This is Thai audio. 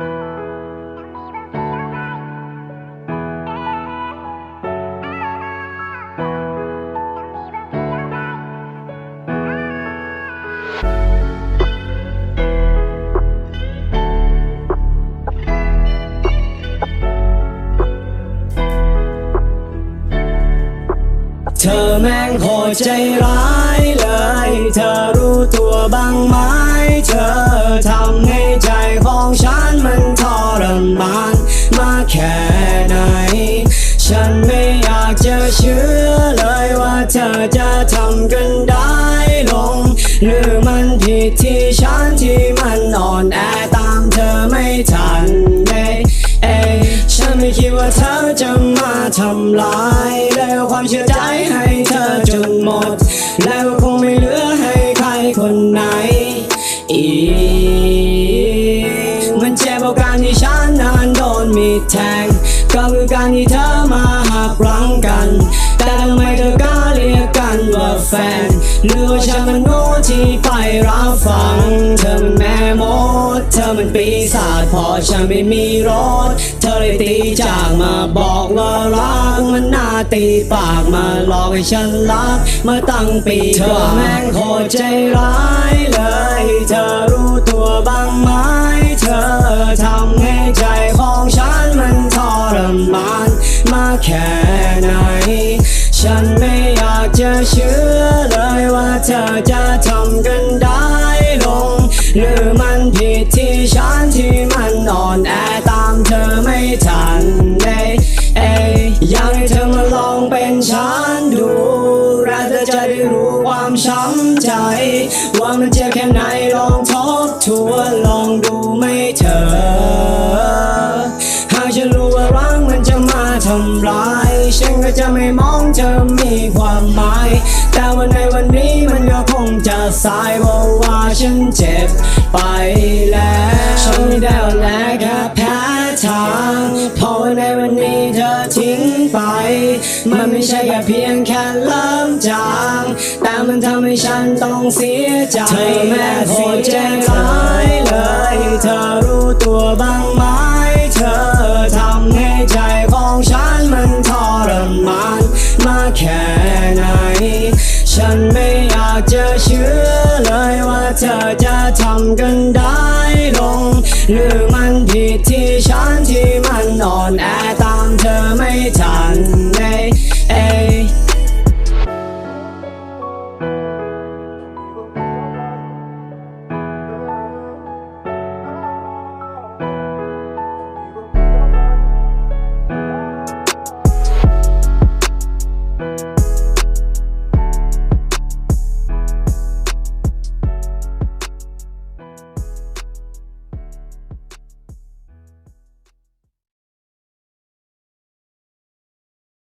เธอแม่งโหดใจร้ายเลย เธอรู้ตัวบ้างไหม เธอทำให้ใจของฉัน เธอจะทำกันได้ลง หรือมันผิดที่ฉันที่มันอ่อนแอตามเธอไม่ทันเอ้ยเอ้ยฉันไม่คิดว่าเธอจะมาทำลาย แทง ก็คือการที่เธอมาหักหลังกัน แต่ทำไมเธอกล้าเรียกกันว่าแฟนหรือว่าฉันมันโง่ที่ไปรับฟัง เธอมันแม่มด เธอมันปีศาจพอฉันไม่มีรถ เธอเลยตีจากมาบอกว่ารักมันน่าตีปากมาหลอกให้ฉันรักมาตั้งปีเธอแม่งโคตรใจร้ายเลย มากแค่ไหน ฉันไม่อยากจะเชื่อเลยว่าเธอจะทำกันได้ลง หรือมันผิดที่ฉันที่มันอ่อนแอตามเธอไม่ทันเอ้เอ้ยอยากให้เธอมาลองเป็นฉันดูและเธอจะได้รู้ความช้ำใจ ว่ามันเจ็บแค่ไหนลองทบทวนลองดูไม่เธอ ฉันก็จะไม่มองเธอมีความหมาย แต่วันในวันนี้มันก็คงจะสายเพราะว่าฉันเจ็บไปแล้ว ฉันไม่ได้อ่อนแอแค่แพ้ทางเพราะว่าในวันนี้เธอทิ้งไป มันไม่ใช่แค่เพียงแค่เริ่มจาง แต่มันทำให้ฉันต้องเสียใจ เธอแม่โคตรใจร้ายเลย เธอรู้ตัว แค่ไหน ฉันไม่อยากจะเชื่อเลยว่าเธอจะทำกันได้ลง หรือมันผิดที่ฉันที่มันอ่อนแอตามเธอไม่ทัน